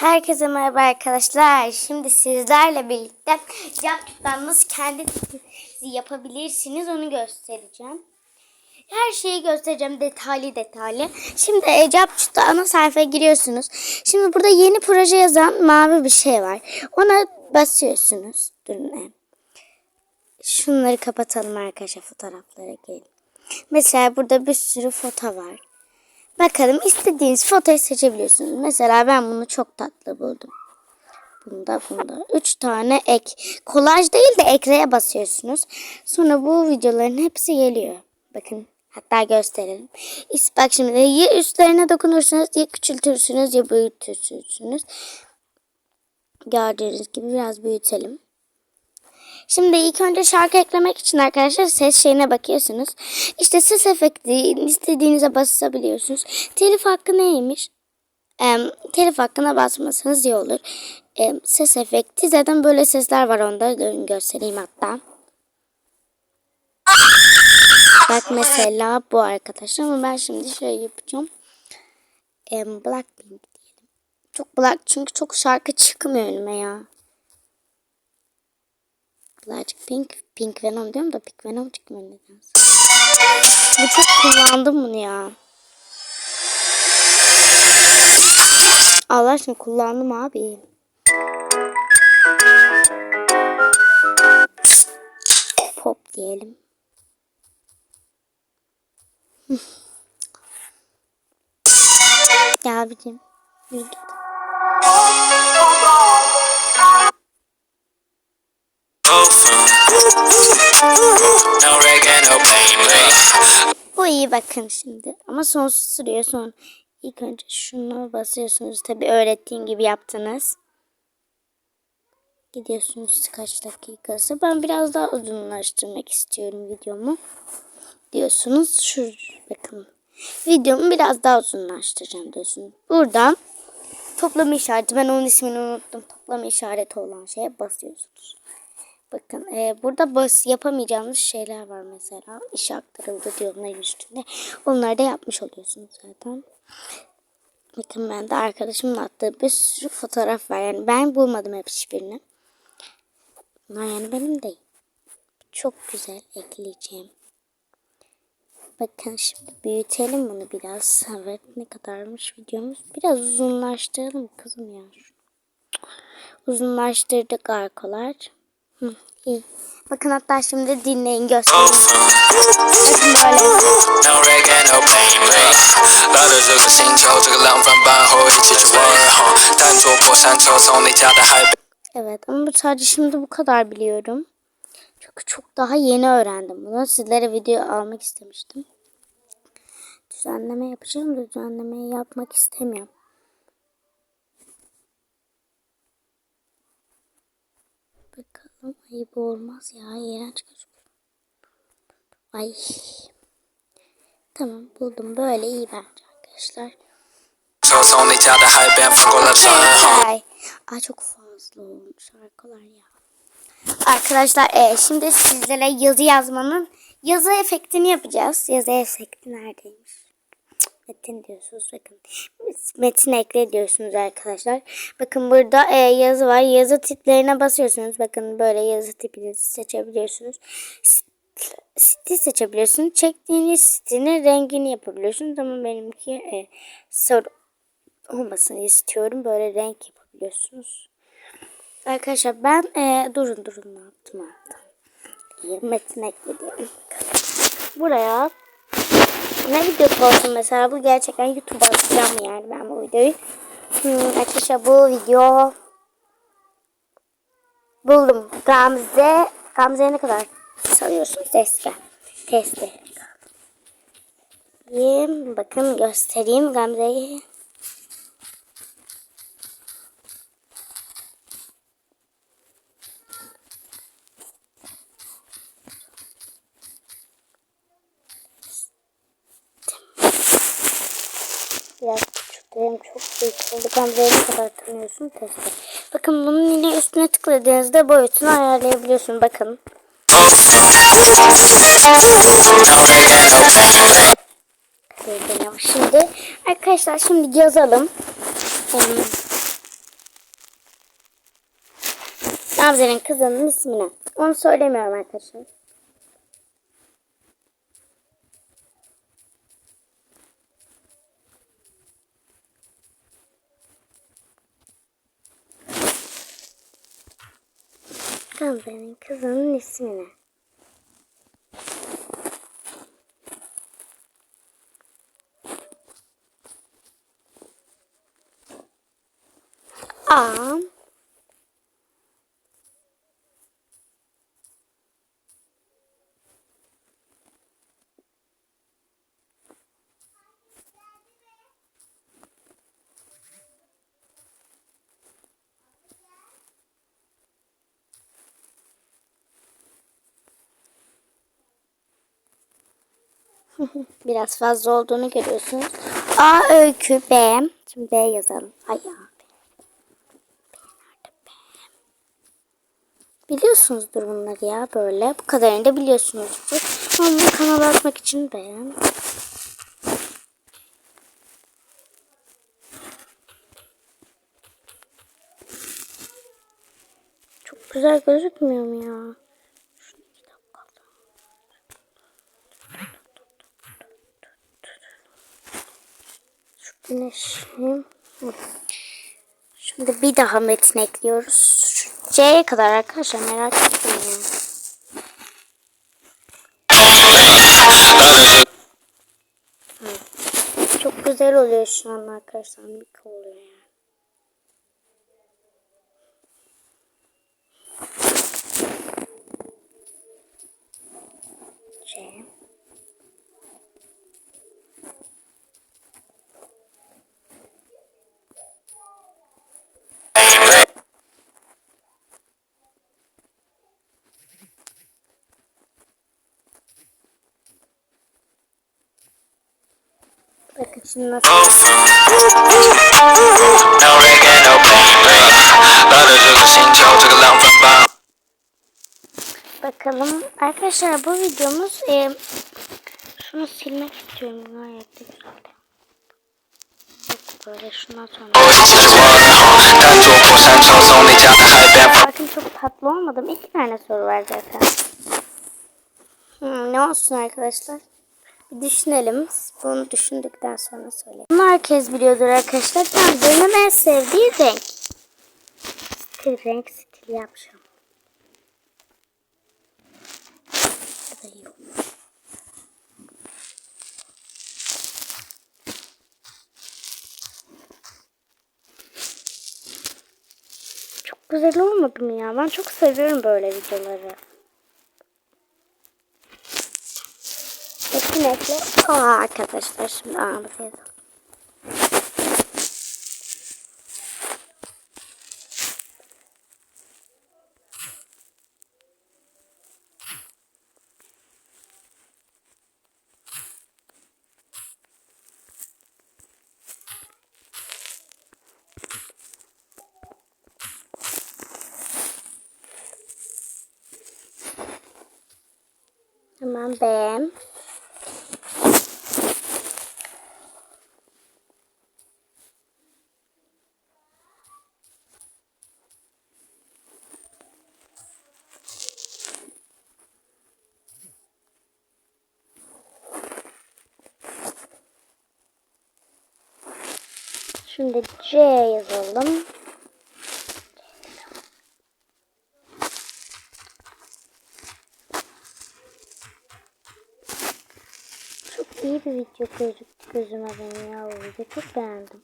Herkese merhaba arkadaşlar. Şimdi sizlerle birlikte yaptıktan nasıl kendiniz yapabilirsiniz onu göstereceğim. Her şeyi göstereceğim detaylı detaylı. Şimdi Ecapçı'da ana sayfaya giriyorsunuz. Şimdi burada yeni proje yazan mavi bir şey var. Ona basıyorsunuz. Durun. Şunları kapatalım arkadaşlar fotoğraflara gelin. Mesela burada bir sürü foto var. Bakalım istediğiniz fotoyu seçebiliyorsunuz. Mesela ben bunu çok tatlı buldum. Bunda bunda. Üç tane ek. Kolaj değil de ekreye basıyorsunuz. Sonra bu videoların hepsi geliyor. Bakın hatta gösterelim. Bak şimdi ya üstlerine dokunursunuz ya küçültürsünüz ya büyütürsünüz. Gördüğünüz gibi biraz büyütelim. Şimdi ilk önce şarkı eklemek için arkadaşlar ses şeyine bakıyorsunuz. İşte ses efekti istediğinize basabiliyorsunuz. Telif hakkı neymiş? Em, telif hakkına basmasanız iyi olur. Em, ses efekti zaten böyle sesler var onda. Durun göstereyim hatta. Bak mesela bu arkadaşlar ama ben şimdi şöyle yapacağım. Em, Blackpink diyelim. Çok black çünkü çok şarkı çıkmıyor önüme ya. Birazcık pink, pink venom diyorum da pink venom çıkmıyor nedense. Bu çok kullandım bunu ya. Allah aşkına kullandım abi. Pop diyelim. ya abicim. Yürü git. Bu iyi bakın şimdi. Ama sonsuz sürüyor son. İlk önce şunu basıyorsunuz. Tabi öğrettiğim gibi yaptınız. Gidiyorsunuz kaç dakikası. Ben biraz daha uzunlaştırmak istiyorum videomu. Diyorsunuz. Şu bakın. Videomu biraz daha uzunlaştıracağım diyorsunuz. Buradan toplama işareti. Ben onun ismini unuttum. Toplama işareti olan şeye basıyorsunuz. Bakın e, burada bas yapamayacağınız şeyler var mesela. İş aktarıldı diyor onların üstünde. Onları da yapmış oluyorsunuz zaten. Bakın ben de arkadaşımın attığı bir sürü fotoğraf var. Yani ben bulmadım hep hiçbirini. Bunlar yani benim değil. Çok güzel ekleyeceğim. Bakın şimdi büyütelim bunu biraz. Evet ne kadarmış videomuz. Biraz uzunlaştıralım kızım ya. Uzunlaştırdık arkalar. Bakın hatta şimdi dinleyin göstereyim. Evet ama bu sadece şimdi bu kadar biliyorum. Çünkü çok daha yeni öğrendim bunu. Sizlere video almak istemiştim. Düzenleme yapacağım da düzenlemeyi yapmak istemiyorum. Ay bu olmaz ya. İğrenç gözüküyor. Ay. Tamam buldum. Böyle iyi bence arkadaşlar. Ay, Ay çok fazla olmuş şarkılar ya. Arkadaşlar e, şimdi sizlere yazı yazmanın yazı efektini yapacağız. Yazı efekti neredeymiş? Metin diyorsunuz bakın. Metin ekle diyorsunuz arkadaşlar. Bakın burada e, yazı var. Yazı tiplerine basıyorsunuz. Bakın böyle yazı tipini seçebiliyorsunuz. Stil seçebiliyorsunuz. Çektiğiniz stilin rengini yapabiliyorsunuz. Ama benimki e, sarı olmasını istiyorum. Böyle renk yapabiliyorsunuz. Arkadaşlar ben e, durun durun ne yaptım. İyi, metin ekledim. Buraya ne videosu olsun mesela bu gerçekten YouTube'a atacağım yani ben bu videoyu. Hmm, arkadaşlar bu video buldum. Gamze Gamze'ye ne kadar sanıyorsunuz testi. Testi. Bakın göstereyim Gamze'yi. Buradan böyle kadar tanıyorsun testi. Bakın bunun yine üstüne tıkladığınızda boyutunu ayarlayabiliyorsun. Bakın. Şimdi arkadaşlar şimdi yazalım. Gamze'nin kızının ismini. Onu söylemiyorum arkadaşlar. Gamze'nin kızının ismini. Aa. Biraz fazla olduğunu görüyorsunuz. A öykü B. Şimdi B yazalım. Ay A. Biliyorsunuzdur bunları ya böyle. Bu kadarını da biliyorsunuzdur. Ama bunu atmak için B. Çok güzel gözükmüyor mu ya? Şunu iki dakika. Şu güneşim. Şimdi bir daha metin ekliyoruz. Şu C'ye kadar arkadaşlar merak etmeyin. Çok güzel oluyor şu an arkadaşlar. Mik oluyor Bakalım arkadaşlar bu videomuz e, şunu silmek istiyorum bunu güzeldi. Böyle şundan sonra. Bakın çok tatlı olmadım. İki tane soru var zaten. Hmm, ne olsun arkadaşlar? Bir düşünelim. Bunu düşündükten sonra. Bunu herkes biliyordur arkadaşlar. Ben benim en sevdiği renk. Stil renk stil yapacağım. Çok güzel olmadı mı ya? Ben çok seviyorum böyle videoları. Kesinlikle. Aa arkadaşlar şimdi ağımıza yazalım. Hemen beğen. Şimdi C yazalım. Çok iyi bir video gözüktü gözüme benim ya bu video. Çok beğendim.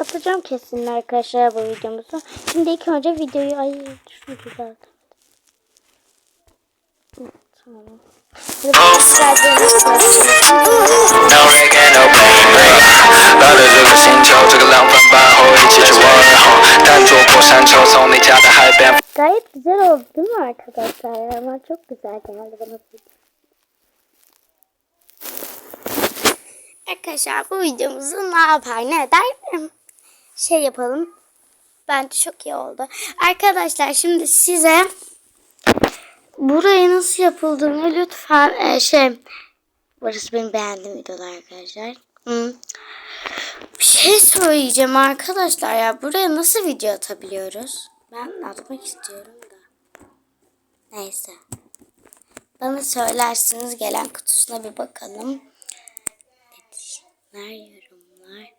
Atacağım kesin arkadaşlar bu videomuzu. Şimdi ilk önce videoyu ay şunu. Hı, Tamam. Bu 来到这个星球，这个浪漫吧，和我一起去玩。单坐过山车，从你家的海边。 Gayet güzel oldu değil mi arkadaşlar? ya? Ama çok güzel geldi bana bu video. Arkadaşlar bu videomuzu ne yapar ne eder şey yapalım. Bence çok iyi oldu. Arkadaşlar şimdi size burayı nasıl yapıldığını lütfen e, şey burası benim beğendiğim videolar arkadaşlar. Hı. Bir şey söyleyeceğim arkadaşlar ya buraya nasıl video atabiliyoruz? Ben atmak istiyorum da. Neyse. Bana söylersiniz gelen kutusuna bir bakalım. Etişler, yorumlar.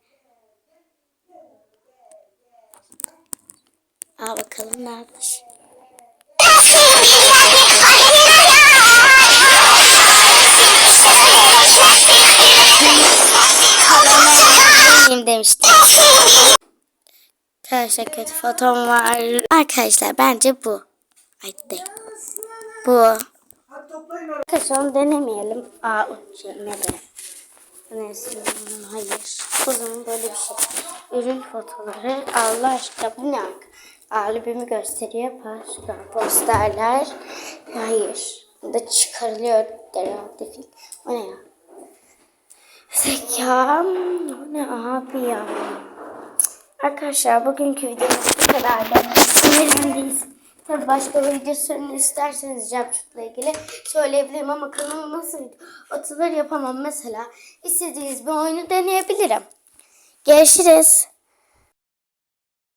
Al bakalım ne yapmış. Karanlık demiştim. Arkadaşlar kötü fotom var. Arkadaşlar bence bu. Ay. Bu. Arkadaşlar onu denemeyelim. Aa şey ne be. Neyse hayır. O zaman böyle bir şey. Ürün fotoları. Allah aşkına bu ne? Albümü gösteriyor. Başka posterler. Hayır. Bu da çıkarılıyor herhalde. O ne ya? Zeka. O ne abi ya? Arkadaşlar bugünkü videomuz bu kadardı. Sinirlendiyiz. Tabii başka videosunu isterseniz Capcut'la ilgili söyleyebilirim ama kanalıma nasıl atılır yapamam mesela. İstediğiniz bir oyunu deneyebilirim. Görüşürüz.